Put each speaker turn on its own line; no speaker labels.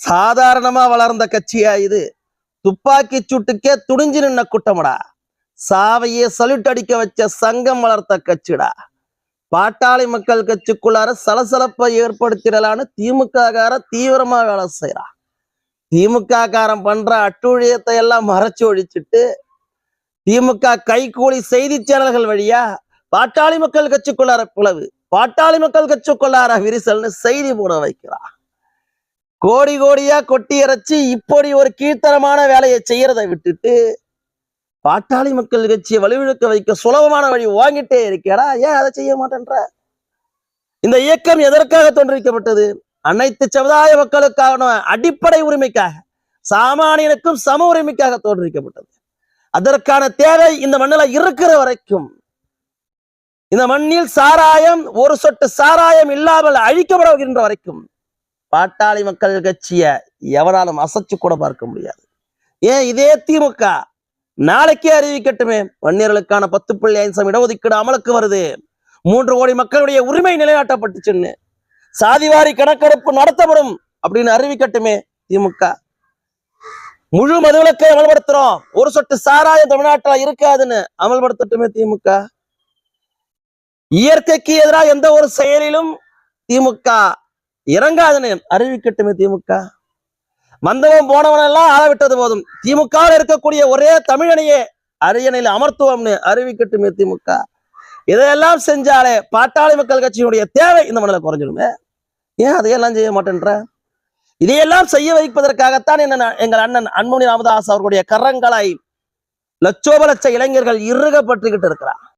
சாதாரணமா வளர்ந்த கட்சியா இது? துப்பாக்கி சூட்டுக்கே துணிஞ்சு நின்ன கூட்டமடா. சாவையே சல்யூட் அடிக்க வச்ச சங்கம் வளர்த்த கட்சிடா. பாட்டாளி மக்கள் கட்சிக்குள்ளார சலசலப்பை ஏற்படுத்திடலான்னு திமுக கார தீவிரமா வேலை செய்யறான் திமுக காரன் பண்ற அட்டூழியத்தை எல்லாம் மறைச்சு ஒழிச்சிட்டு திமுக கைகூலி செய்தி சேனல்கள் வழியா பாட்டாளி மக்கள் கட்சிக்குள்ளார பிளவு பாட்டாளி மக்கள் கட்சிக்குள்ளார விரிசல்னு செய்தி போட வைக்கிறான் கோடி கோடியா கொட்டி இறைச்சி இப்படி ஒரு கீழ்த்தரமான வேலையை செய்யறதை விட்டுட்டு பாட்டாளி மக்கள் கட்சியை வலுவிழுக்க வைக்க சுலபமான வழி வாங்கிட்டே இருக்கேடா. ஏன் அதை செய்ய மாட்டேன்ற? இந்த இயக்கம் எதற்காக தோன்றிக்கப்பட்டது? அனைத்து சமுதாய மக்களுக்கான அடிப்படை உரிமைக்காக சாமானியனுக்கும் சம உரிமைக்காக தோன்றிக்கப்பட்டது. அதற்கான தேவை இந்த மண்ணில் இருக்கிற வரைக்கும். இந்த மண்ணில் சாராயம் ஒரு சொட்டு சாராயம் இல்லாமல் அழிக்கப்படுகின்ற வரைக்கும். பாட்டாளி மக்கள் கட்சியை எவராலும் அசைச்சு கூட பார்க்க முடியாது. ஏன் இதே திமுக? நாளைக்கே அறிவிக்கட்டுமே. வன்னியர்களுக்கான பத்து புள்ளி ஐந்து சதவீத இடஒதுக்கீடு அமலுக்கு வருது. மூன்று கோடி மக்களுடைய உரிமை நிலைநாட்டப்பட்டுச்சுன்னு. சாதிவாரி கணக்கெடுப்பு நடத்தப்படும் அப்படின்னு அறிவிக்கட்டுமே திமுக. முழு மதுவிலக்கை அமல்படுத்துறோம். ஒரு சொட்டு சாராயம் தமிழ்நாட்டுல இருக்காதுன்னு அமல்படுத்தட்டுமே திமுக. இயற்கைக்கு எதிராக எந்த ஒரு செயலிலும் திமுக இறங்காதுன்னு அறிவிக்கட்டுமே திமுக. வந்தவன் போனவன் எல்லாம் ஆள விட்டது போதும். திமுக இருக்கக்கூடிய ஒரே தமிழனையே அரியணையில் அமர்த்துவம்னு அறிவிக்கட்டுமே திமுக. இதையெல்லாம் செஞ்சாலே பாட்டாளி மக்கள் கட்சியினுடைய தேவை இந்த மண்ணில் குறைஞ்சிடுமே. ஏன் அதையெல்லாம் செய்ய மாட்டேன்ற? இதையெல்லாம் செய்ய வைப்பதற்காகத்தான் என்ன எங்கள் அண்ணன் அன்புமணி ராமதாஸ் அவர்களுடைய கரங்களாய் லட்சோப லட்ச இளைஞர்கள் இறுகப்பட்டுக்கிட்டு இருக்கிறார்.